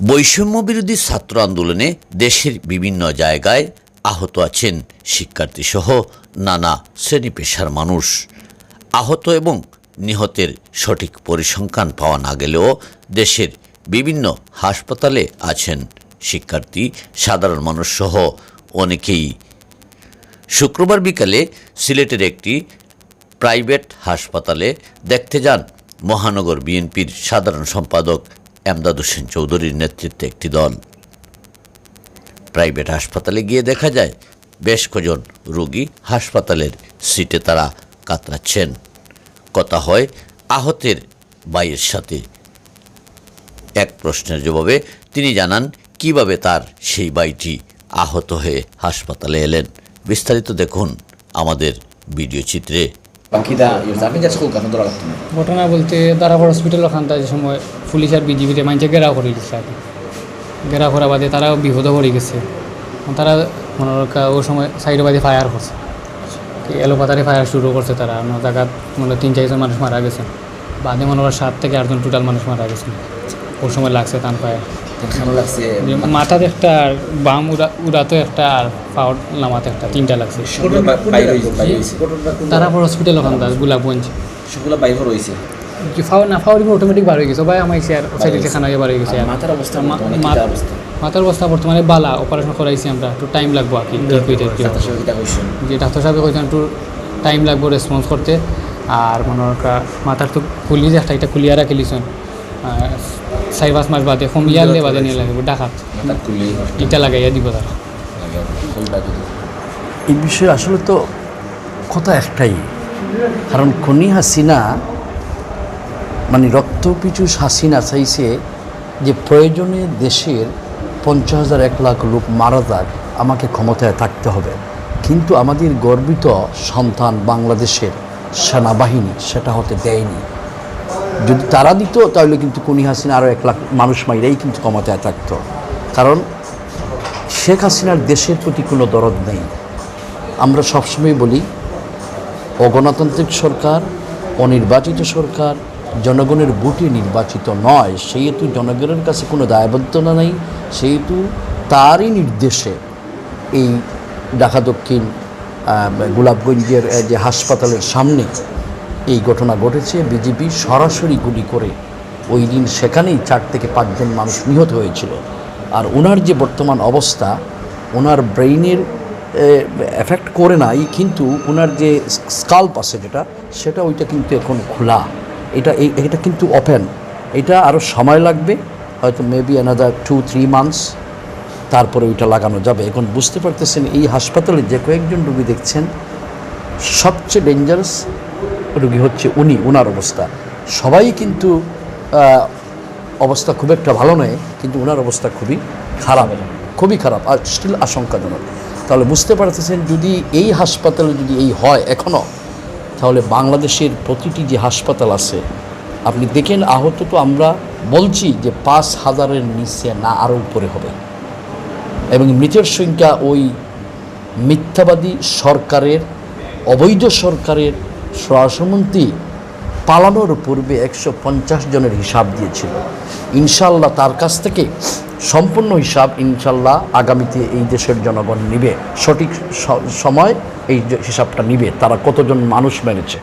বৈষম্য বিরোধী ছাত্র আন্দোলনে দেশের বিভিন্ন জায়গায় আহত আছেন শিক্ষার্থীসহ নানা শ্রেণি পেশার মানুষ। আহত এবং নিহতের সঠিক পরিসংখ্যান পাওয়া না গেলেও দেশের বিভিন্ন হাসপাতালে আছেন শিক্ষার্থী, সাধারণ মানুষসহ অনেকেই। শুক্রবার বিকালে সিলেটের একটি প্রাইভেট হাসপাতালে দেখতে যান মহানগর বিএনপির সাধারণ সম্পাদক এমদাদ হোসেন চৌধুরীর নেতৃত্বে একটি দল। প্রাইভেট হাসপাতালে গিয়ে দেখা যায়, বেশ কজন রোগী হাসপাতালের সিটে তারা কাতরাচ্ছেন। কথা হয় আহতের বাইয়ের সাথে। এক প্রশ্নের জবাবে তিনি জানান, কীভাবে তার সেই বাইটি আহত হয়ে হাসপাতালে এলেন? বিস্তারিত দেখুন আমাদের ভিডিও চিত্রে। Juzga, no te lo hagas tú. ঘটনা বলতে দারাপুর হসপিটাল ওখানটা যে সময় পুলিশ আর বিজিবিতে মাইনছে ঘেরাও করে গেছে আর। ঘেরাও করা বাদে তারাও বিপদও পড়ে গেছে। তারা মনে রাখা ওই সময় সাইডে বাদে ফায়ার করছে। এলোপাতারে ফায়ার শুরু করছে তারা। অন্য জায়গা মনে তিন চারজন মানুষ মারা গেছে। বাদে মনে হয় সাত থেকে আটজন টোটাল মানুষ মারা গেছে। ওই সময় লাগছে তান ফায়ার লাগছে। মাথাতে একটা আর বাম উড়া উড়াতো একটা আর পাওয়ার নামাতে একটা তিনটা লাগছে। তারাপুর হসপিটাল ওখানটা গোলাপগঞ্জ। সবগুলো বাইরে ফাওয়ার না অটোমেটিক বার হয়ে গেছে ভাই আমার আর সাইডে খানা বার হয়ে গেছে। মাথার অবস্থা মাথার অবস্থা বর্তমানে বালা অপারেশন করাইছি আমরা একটু টাইম লাগবো আর কি যে ডাক্তার সাহেব কইছেন একটু টাইম লাগবো রেসপন্স করতে আর মনে মাথার তো খুলি যে একটা এটা খুলিয়া রাখি লিছন পাঁচ মাস বাদে কমিয়ালে বাদে নিয়ে লাগবে, ডাকাত। ইটা লাগাইয়া দিব তারা এই বিষয়ে আসলে তো কথা একটাই, কারণ খনি হাসিনা মানে রক্তপিছু হাসিনা চাইছে যে প্রয়োজনে দেশের পঞ্চাশ হাজার এক লাখ লোক মারা যাক, আমাকে ক্ষমতায় থাকতে হবে। কিন্তু আমাদের গর্বিত সন্তান বাংলাদেশের সেনাবাহিনী সেটা হতে দেয়নি। যদি তারা দিত, তাহলে কিন্তু কুনি হাসিনা আরও এক লাখ মানুষ মাইরাই কিন্তু ক্ষমতায় থাকতো। কারণ শেখ হাসিনার দেশের প্রতি কোনো দরদ নেই। আমরা সবসময় বলি, অগণতান্ত্রিক সরকার, অনির্বাচিত সরকার, জনগণের ভোটে নির্বাচিত নয়। সেহেতু জনগণের কাছে কোনো দায়বদ্ধতা নেই, সেহেতু তারই নির্দেশে এই ঢাকা দক্ষিণ গোলাপগঞ্জের যে হাসপাতালের সামনে এই ঘটনা ঘটেছে, বিজেপি সরাসরি গুলি করে। ওই দিন সেখানেই চার থেকে পাঁচজন মানুষ নিহত হয়েছিল। আর ওনার যে বর্তমান অবস্থা, ওনার ব্রেইনের এফেক্ট করে নাই, কিন্তু ওনার যে স্কাল্প আছে যেটা, সেটা ওইটা কিন্তু এখন খোলা। এটা এটা কিন্তু ওপেন এটা আরও সময় লাগবে, হয়তো maybe another two three months তারপরে ওইটা লাগানো যাবে। এখন বুঝতে পারতেছেন, এই হাসপাতালে যে কয়েকজন রুগী দেখছেন, সবচেয়ে ডেঞ্জারাস রুগী হচ্ছে উনি ওনার অবস্থা। সবাই কিন্তু অবস্থা খুব একটা ভালো নয়, কিন্তু ওনার অবস্থা খুবই খারাপ খুবই খারাপ, আর স্টিল আশঙ্কাজনক। তাহলে বুঝতে পারতেছেন, যদি এই হাসপাতালে যদি এই হয় এখনও তাহলে বাংলাদেশের প্রতিটি যে হাসপাতাল আছে, আপনি দেখেন আহত তো আমরা বলছি যে পাঁচ হাজারের নিচে না আরও উপরে হবে। এবং মৃতের সংখ্যা ওই মিথ্যাবাদী সরকারের, অবৈধ সরকারের স্বরাষ্ট্রমন্ত্রী পালানোর পূর্বে একশো পঞ্চাশ জনের হিসাব দিয়েছিল। ইনশাল্লাহ তার কাছ থেকে সম্পূর্ণ হিসাব ইনশাল্লাহ আগামীতে এই দেশের জনগণ নিবে। সঠিক সময় এই হিসাবটা নিবে, তারা কতজন মানুষ মেরেছে